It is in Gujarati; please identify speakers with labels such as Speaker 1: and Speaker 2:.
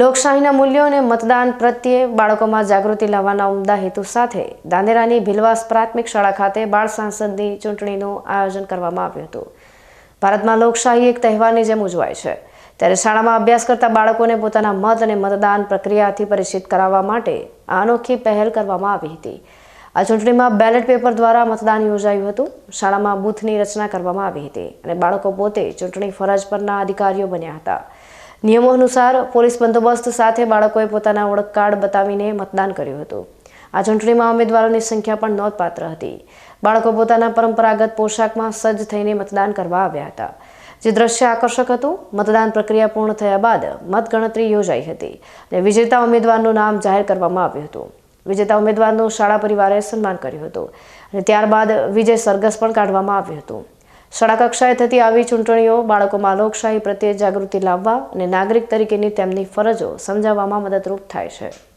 Speaker 1: લોકશાહીના મૂલ્યો અને મતદાન પ્રત્યે બાળકોમાં જાગૃતિ લાવવાના ઉમદા હેતુ સાથે દાંદેરાની ભીલવાસ પ્રાથમિક શાળા ખાતે બાળ સાંસદની ચૂંટણીનું આયોજન કરવામાં આવ્યું હતું. ભારતમાં લોકશાહી એક તહેવારની જેમ ઉજવાય છે. ત્યારે શાળામાં અભ્યાસ કરતા બાળકોને પોતાના મત અને મતદાન પ્રક્રિયાથી પરિચિત કરાવવા માટે અનોખી પહેલ કરવામાં આવી હતી. આ ચૂંટણીમાં બેલેટ પેપર દ્વારા મતદાન યોજાયું હતું. શાળામાં બૂથની રચના કરવામાં આવી હતી અને બાળકો પોતે ચૂંટણી ફરજ પરના અધિકારીઓ બન્યા હતા. નિયમો અનુસાર પોલીસ બંદોબસ્ત સાથે બાળકોએ પોતાના ઓળખ કાર્ડ બતાવીને મતદાન કર્યું હતું. આ ચૂંટણીમાં ઉમેદવારોની સંખ્યા પણ નોંધપાત્ર હતી. બાળકો પોતાના પરંપરાગત પોશાકમાં સજ્જ થઈને મતદાન કરવા આવ્યા હતા. જે દ્રશ્ય આકર્ષક હતું, મતદાન પ્રક્રિયા પૂર્ણ થયા બાદ મતગણતરી યોજાઈ હતી અને વિજેતા ઉમેદવારનું નામ જાહેર કરવામાં આવ્યું હતું. વિજેતા ઉમેદવારનું શાળા પરિવારે સન્માન કર્યું હતું અને ત્યારબાદ વિજય સરઘસ પણ કાઢવામાં આવ્યું હતું. શાળા કક્ષાએ થતી આવી ચૂંટણીઓ બાળકોમાં લોકશાહી પ્રત્યે જાગૃતિ લાવવા અને નાગરિક તરીકેની તેમની ફરજો સમજાવવામાં મદદરૂપ થાય છે.